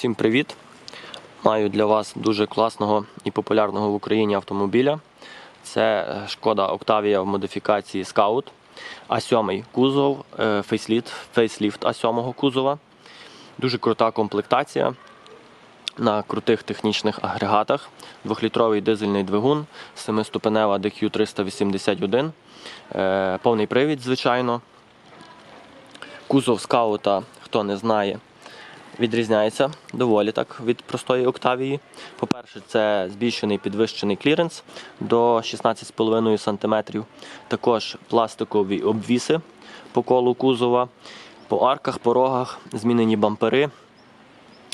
Всім привіт! Маю для вас дуже класного і популярного в Україні автомобіля. Це е, шкода Octavia в модифікації Scout. А7 кузов, е, фейсліфт, фейсліфт А7 кузова. Дуже крута комплектація на крутих технічних агрегатах. Двохлітровий дизельний двигун, семиступенева DQ381, е, повний привід, звичайно. Кузов скаута, хто не знає, відрізняється доволі так від простої Октавії. По-перше, це збільшений підвищений кліренс до 16,5 см. Також пластикові обвіси по колу кузова, по арках, порогах, змінені бампери.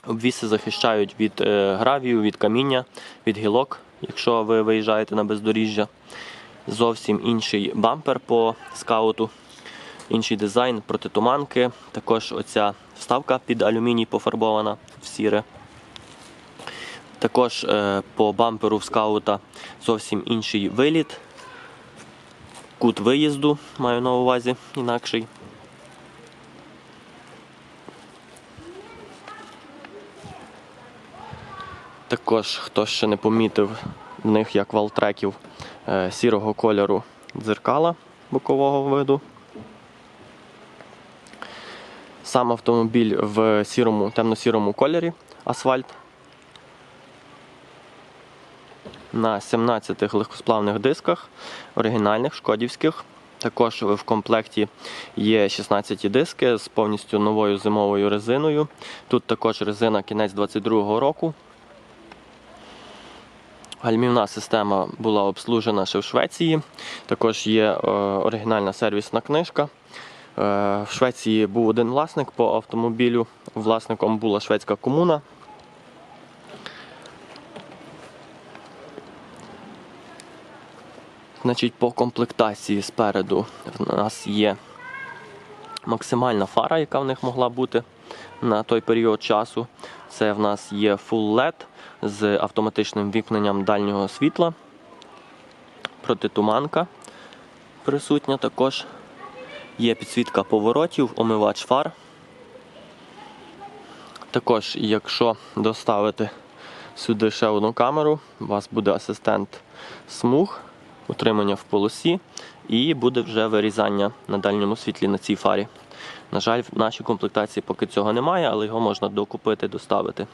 Обвіси захищають від е, гравію, від каміння, від гілок, якщо ви виїжджаєте на бездоріжжя. Зовсім інший бампер по скауту, інший дизайн протитуманки. Також оця вставка під алюміній пофарбована в сіре. Також е, по бамперу в скаута зовсім інший виліт. Кут виїзду маю на увазі інакший. Також, хто ще не помітив, в них як валтреків е, сірого кольору дзеркала бокового виду. Сам автомобіль в сірому, темно-сірому кольорі асфальт. На 17 легкосплавних дисках, оригінальних, шкодівських. Також в комплекті є 16 диски з повністю новою зимовою резиною. Тут також резина кінець 22-го року. Гальмівна система була обслужена ще в Швеції. Також є е, оригінальна сервісна книжка. Е, В Швеції був один власник по автомобілю. Власником була шведська комуна. Значить, по комплектації спереду в нас є максимальна фара, яка в них могла бути на той період часу. Це в нас є Full LED з автоматичним вімкненням дальнього світла. Протитуманка присутня також. Є підсвітка поворотів, омивач фар. Також, якщо доставити сюди ще одну камеру, у вас буде асистент смуг, утримання в полосі і буде вже вирізання на дальньому світлі на цій фарі. На жаль, в нашій комплектації поки цього немає, але його можна докупити, доставити.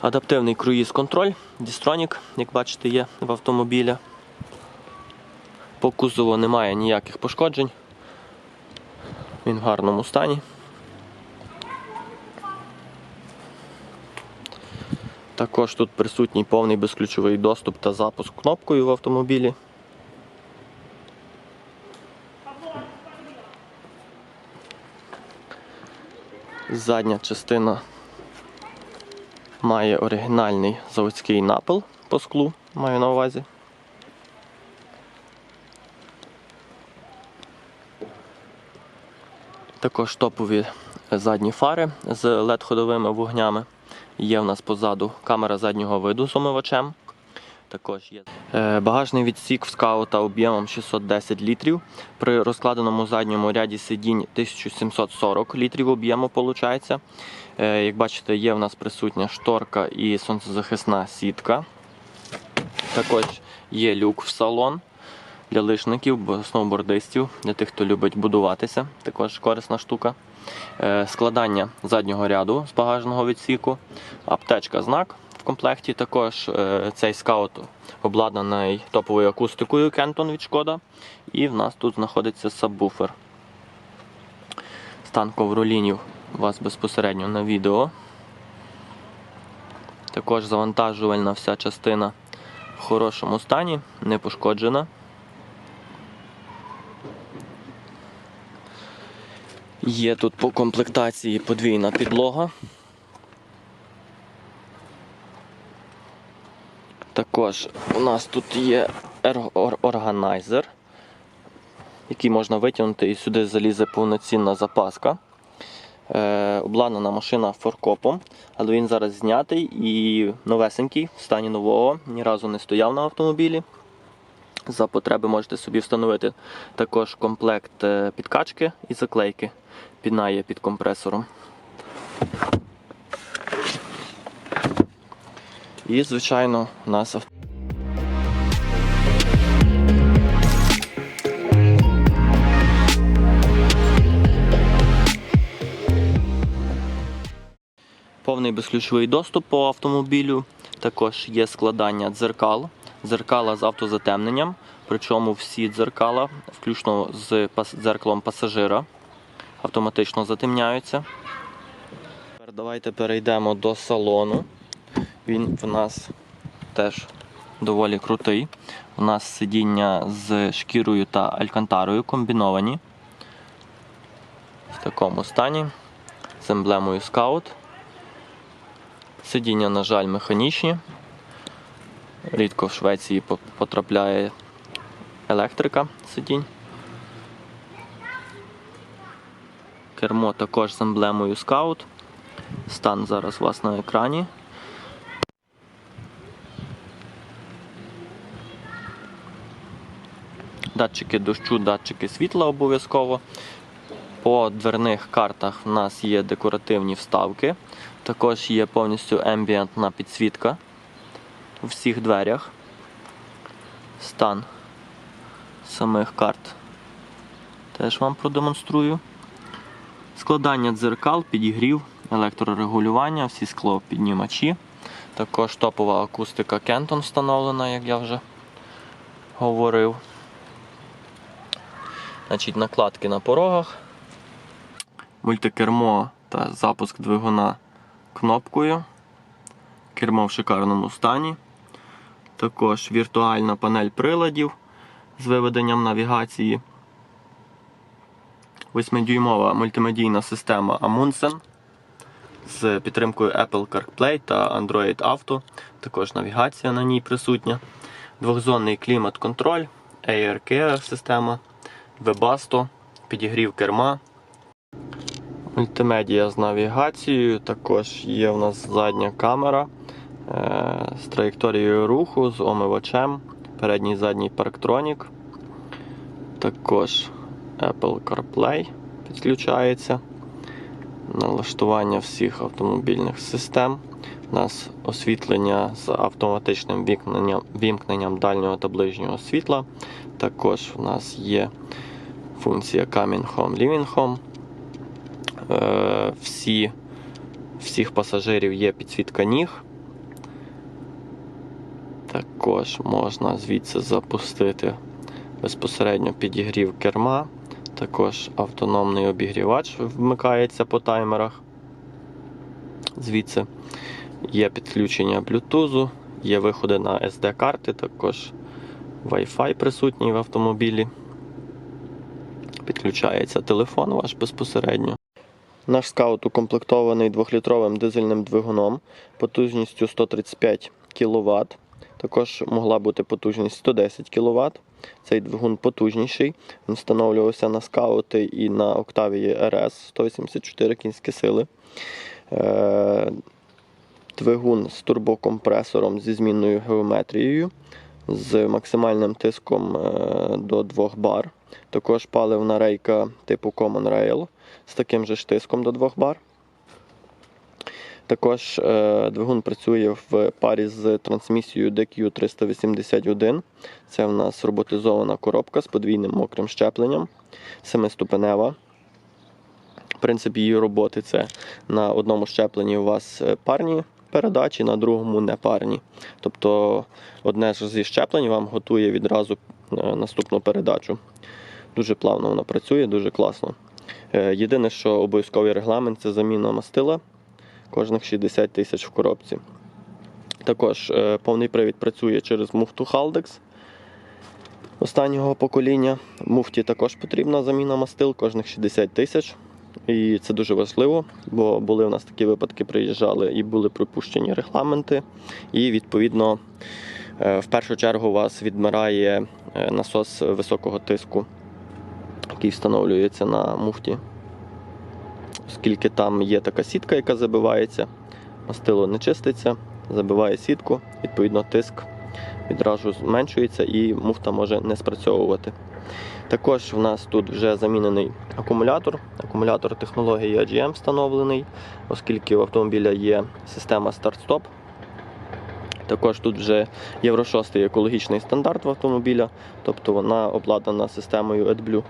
Адаптивний круїз-контроль, Distronic, як бачите, є в автомобілі. По кузову немає ніяких пошкоджень. Він в гарному стані. Також тут присутній повний безключовий доступ та запуск кнопкою в автомобілі. Задня частина має оригінальний заводський напил по склу, маю на увазі. Також топові задні фари з LED-ходовими вогнями. Є в нас позаду камера заднього виду з омивачем. Також є Е, багажний відсік в скаута об'ємом 610 літрів. При розкладеному задньому ряді сидінь 1740 літрів об'єму виходить. Е, Як бачите, є в нас присутня шторка і сонцезахисна сітка. Також є люк в салон для лишників, сноубордистів, для тих, хто любить будуватися. Також корисна штука. Е, Складання заднього ряду з багажного відсіку, аптечка знак в комплекті. Також е, цей скаут обладнаний топовою акустикою Кентон від Шкода. І в нас тут знаходиться сабвуфер. Стан ковролінів у вас безпосередньо на відео. Також завантажувальна вся частина в хорошому стані, не пошкоджена. Є тут по комплектації подвійна підлога. Також у нас тут є органайзер, який можна витягнути і сюди залізе повноцінна запаска. Е, обладнана машина форкопом, але він зараз знятий і новесенький, в стані нового, ні разу не стояв на автомобілі. За потреби можете собі встановити також комплект е, підкачки і заклейки. Піна є під компресором. І, звичайно, у нас авто. Повний безключовий доступ по автомобілю. Також є складання дзеркал, дзеркала з автозатемненням. Причому всі дзеркала, включно з дзеркалом пасажира, автоматично затемняються. Тепер давайте перейдемо до салону. Він в нас теж доволі крутий. У нас сидіння з шкірою та алькантарою комбіновані. В такому стані. З емблемою Scout. Сидіння, на жаль, механічні. Рідко в Швеції потрапляє електрика сидінь. Кермо також з емблемою Scout. Стан зараз у вас на екрані. Датчики дощу, датчики світла обов'язково. По дверних картах в нас є декоративні вставки. Також є повністю ембієнтна підсвітка у всіх дверях. Стан самих карт теж вам продемонструю. Складання дзеркал, підігрів, електрорегулювання, всі склопіднімачі. Також топова акустика Кентон встановлена, як я вже говорив. Значить, накладки на порогах. Мультикермо та запуск двигуна кнопкою. Кермо в шикарному стані. Також віртуальна панель приладів з виведенням навігації. 8-дюймова мультимедійна система Amundsen з підтримкою Apple CarPlay та Android Auto. Також навігація на ній присутня. Двохзонний клімат-контроль, Air Care система, Webasto, підігрів керма. Мультимедія з навігацією, також є в нас задня камера з траєкторією руху, з омивачем, передній і задній парктронік. Також Apple CarPlay підключається. Налаштування всіх автомобільних систем. У нас освітлення з автоматичним вімкненням, вімкненням дальнього та ближнього світла. Також у нас є функція Coming Home, Living Home. Е, всі, всіх пасажирів є підсвітка ніг. Також можна звідси запустити безпосередньо підігрів керма. Також автономний обігрівач вмикається по таймерах. Звідси є підключення Bluetooth, є виходи на SD-карти, також Wi-Fi присутній в автомобілі. Підключається телефон ваш безпосередньо. Наш скаут укомплектований 2-літровим дизельним двигуном потужністю 135 кВт. Також могла бути потужність 110 кВт. Цей двигун потужніший. Він встановлювався на скаути і на Octavia RS 184 кінські сили. Е, Двигун з турбокомпресором зі змінною геометрією, з максимальним тиском е, до 2 бар. Також паливна рейка типу Common Rail з таким же ж тиском до 2 бар. Також е, двигун працює в парі з трансмісією DQ381. Це в нас роботизована коробка з подвійним мокрим щепленням, семиступенева. Принцип її роботи це на одному щепленні у вас е, парні передачі, на другому не парні. Тобто одне ж зі щеплень вам готує відразу е, наступну передачу. Дуже плавно вона працює, дуже класно. Єдине, що обов'язковий регламент це заміна мастила кожних 60 тисяч в коробці. Також е, повний привід працює через муфту Haldex останнього покоління. Муфті також потрібна заміна мастил кожних 60 тисяч. І це дуже важливо, бо були в нас такі випадки, приїжджали і були пропущені регламенти. І відповідно е, в першу чергу у вас відмирає е, насос високого тиску, який встановлюється на муфті оскільки там є така сітка, яка забивається, мастило не чиститься, забиває сітку, відповідно, тиск відразу зменшується і муфта може не спрацьовувати. Також в нас тут вже замінений акумулятор. Акумулятор технології AGM встановлений, оскільки в автомобіля є система старт-стоп. Також тут вже Євро 6 екологічний стандарт в автомобіля, тобто вона обладнана системою AdBlue.